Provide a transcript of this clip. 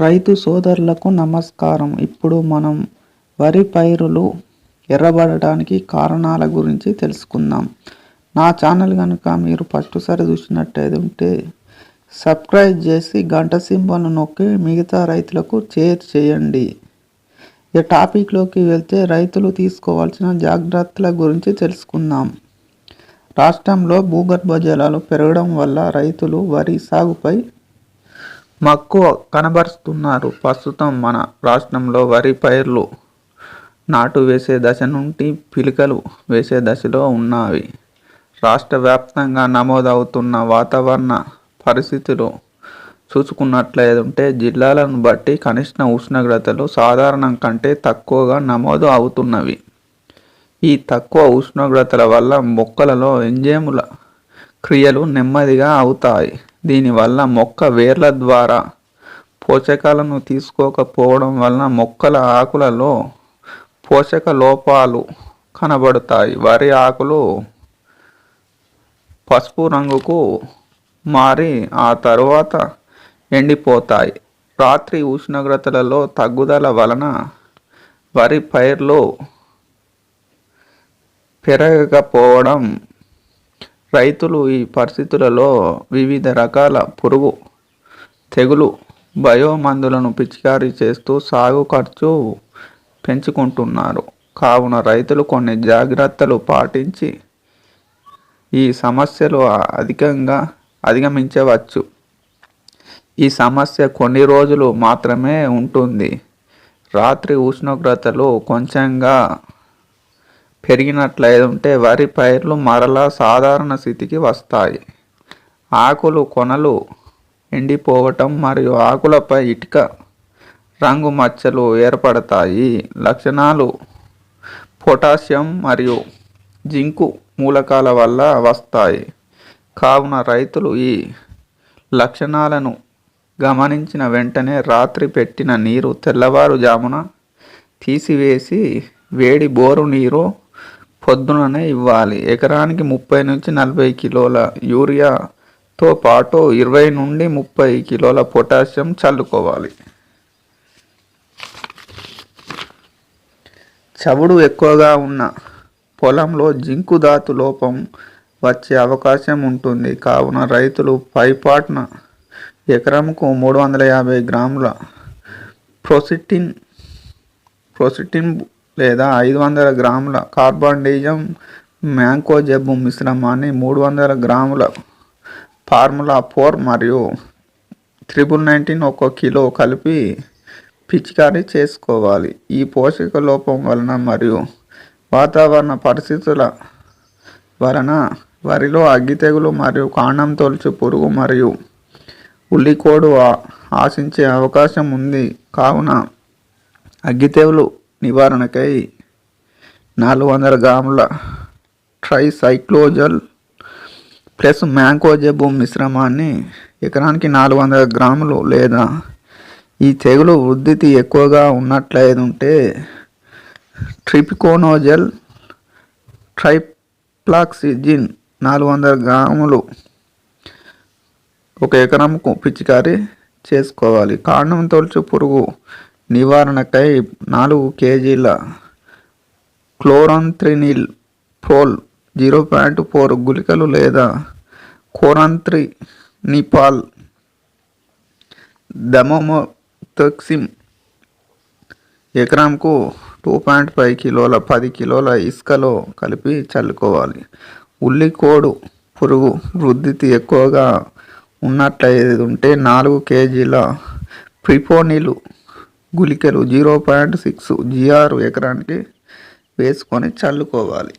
రైతు సోదరులకు నమస్కారం. ఇప్పుడు మనం వరి పైరులు ఎర్రబడటానికి కారణాల గురించి తెలుసుకుందాం. నా ఛానల్ కనుక మీరు ఫస్ట్ సారి చూసినట్టయితే ఉంటే సబ్స్క్రైబ్ చేసి గంట సింబల్ను నొక్కి మిగతా రైతులకు షేర్ చేయండి. ఈ టాపిక్లోకి వెళ్తే రైతులు తీసుకోవాల్సిన జాగ్రత్తల గురించి తెలుసుకుందాం. రాష్ట్రంలో భూగర్భ జలాలు పెరగడం వల్ల రైతులు వరి సాగుపై మక్కువ కనబరుస్తున్నారు. ప్రస్తుతం మన రాష్ట్రంలో వరి పైర్లు నాటు వేసే దశ నుండి పిలికలు వేసే దశలో ఉన్నవి. రాష్ట్ర వ్యాప్తంగా నమోదవుతున్న వాతావరణ పరిస్థితులు చూసుకున్నట్లయితే జిల్లాలను బట్టి కనిష్ట ఉష్ణోగ్రతలు సాధారణం కంటే తక్కువగా నమోదు అవుతున్నవి. ఈ తక్కువ ఉష్ణోగ్రతల వల్ల మొక్కలలో ఎంజైముల క్రియలు నెమ్మదిగా అవుతాయి. దీనివల్ల మొక్క వేర్ల ద్వారా పోషకాలను తీసుకోకపోవడం వలన మొక్కల ఆకులలో పోషక లోపాలు కనబడతాయి. వరి ఆకులు పసుపు రంగుకు మారి ఆ తరువాత ఎండిపోతాయి. రాత్రి ఉష్ణోగ్రతలలో తగ్గుదల వలన వరి పైర్లు పెరగకపోవడం రైతులు ఈ పరిస్థితులలో వివిధ రకాల పురుగు తెగులు బయో మందులను పిచికారీ చేస్తూ సాగు ఖర్చు పెంచుకుంటున్నారు. కావున రైతులు కొన్ని జాగ్రత్తలు పాటించి ఈ సమస్యలు అధికంగా అధిగమించవచ్చు. ఈ సమస్య కొన్ని రోజులు మాత్రమే ఉంటుంది. రాత్రి ఉష్ణోగ్రతలు కొంచెంగా పెరిగినట్లయితే వరి పైర్లు మరలా సాధారణ స్థితికి వస్తాయి. ఆకులు కొనలు ఎండిపోవటం మరియు ఆకులపై ఇటుక రంగు మచ్చలు ఏర్పడతాయి. లక్షణాలు పొటాషియం మరియు జింకు మూలకాల వల్ల వస్తాయి. కావున రైతులు ఈ లక్షణాలను గమనించిన వెంటనే రాత్రి పెట్టిన నీరు తెల్లవారుజామున తీసివేసి వేడి బోరు నీరు పొద్దుననే ఇవ్వాలి. ఎకరానికి ముప్పై నుంచి నలభై కిలోల యూరియాతో పాటు ఇరవై నుండి ముప్పై కిలోల పొటాషియం చల్లుకోవాలి. చవుడు ఎక్కువగా ఉన్న పొలంలో జింకు ధాతు లోపం వచ్చే అవకాశం ఉంటుంది. కావున రైతులు పైపాట్న ఎకరంకు మూడు వందల యాభై గ్రాముల ప్రొసిటిన్ ప్రొసిటిన్ లేదా ఐదు వందల గ్రాముల కార్బాండిజం మ్యాంకో జబ్బు మిశ్రమాన్ని మూడు వందల గ్రాముల ఫార్ములా ఫోర్ మరియు త్రిబుల్ నైన్టీన్ ఒక కిలో కలిపి పిచికారీ చేసుకోవాలి. ఈ పోషక లోపం వలన మరియు వాతావరణ పరిస్థితుల వలన వరిలో అగ్గి తెగులు మరియు కాండం తొలుచు పురుగు మరియు ఉల్లికోడు ఆశించే అవకాశం ఉంది. కావున అగ్గి తెగులు నివారణకై నాలుగు వందల గ్రాముల ట్రైసైక్లోజల్ ప్లస్ మ్యాంకోజెబు మిశ్రమాన్ని ఎకరానికి నాలుగు వందల గ్రాములు లేదా ఈ తెగులు వృద్ధి ఎక్కువగా ఉన్నట్లయితే ట్రిపికోనోజెల్ ట్రైప్లాక్సిజిన్ నాలుగు వందల గ్రాములు ఒక ఎకరంకు పిచికారీ చేసుకోవాలి. కాండం తొలుచు పురుగు నివారణకై నాలుగు కేజీల chlorantraniliprole zero point four గుళికలు లేదా కోరాంత్రి నిపాల్ దమోమోథక్సిమ్ ఎకరాంకు టూ పాయింట్ ఫైవ్ కిలోల పది కిలోల ఇసుకలో కలిపి చల్లుకోవాలి. ఉల్లికోడు పురుగు వృద్ధి ఎక్కువగా ఉన్నట్లయితే ఉంటే నాలుగు కేజీల ప్రిపోనిలు గుళికలు జీరో పాయింట్ సిక్స్ జిఆర్ ఎకరానికి వేసుకొని చల్లుకోవాలి.